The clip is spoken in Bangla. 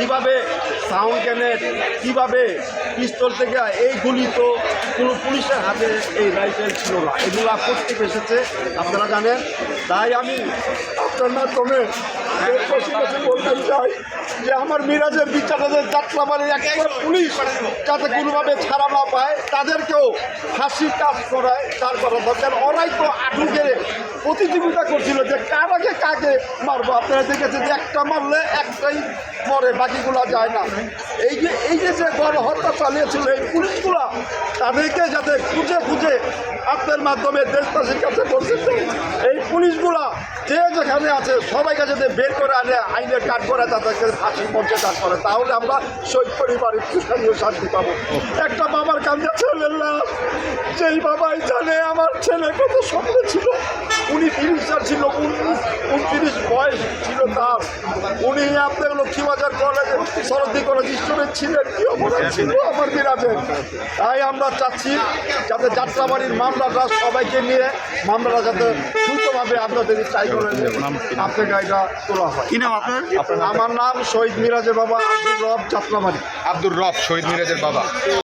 কীভাবে সাউন্ড ক্যানেট কীভাবে পিস্তল থেকে এই গুলি তো কোনো পুলিশের হাতে এই রাইফেল ছিল না। এগুলা প্রত্যেক এসেছে, আপনারা জানেন। তাই আমি আপনার মাধ্যমে বলতে চাই যে আমার মিরাজের বিচারাদের যাত্রাবাড়ির এক একটা পুলিশ যাতে কোনোভাবে ছাড়া না পায়, তাদেরকেও ফাঁসি কাজ করায় তার করা দরকার ওরাই তো গেড়ে প্রতিযোগিতা করছিল যে কার কাকে মারবো? আপনারা দেখেছেন যে একটা মারলে একটাই মরে, বাকিগুলা যায় না। এই যে এই যে যে গণহত্যা চালিয়েছিল এই পুলিশগুলা, তাদেরকে যাতে খুঁজে খুঁজে আপনার মাধ্যমে দেশবাসীর কাছে বলতে এই পুলিশগুলা যে যেখানে আছে, সবাইকে যাতে বের করে আনে, আইনের কাজ করে তাদেরকে ফাঁসির মঞ্চে কাজ করে, তাহলে আমরা শহীদ পরিবারের সুস্থানীয় শান্তি পাবো। একটা বাবার কান্দে ছেলের লাভ যেই বাবাই জানে আমার ছেলে কত স্বপ্ন ছিল সাল ছিল উন- উনত্রিশ বয়স ছিল তার। উনি আপনার লক্ষ্মীবাজার কলেজে শরৎী কলেজ স্টুডেন্ট ছিলেন কি অপরাধ ছিল আমার বিরাজের তাই আমরা চাচ্ছি যাতে যাত্রাবাড়ির মামলাটা সবাইকে নিয়ে মামলাটা যাতে দ্রুতভাবে আপনাদের চাই করে আপনার গাড়িটা তোলা হয়। কি নাম আপনার? আমার নাম শহীদ মিরাজের বাবা আব্দুল রব যাত্রাবাড়ি। আব্দুর রব শহীদ মিরাজের বাবা।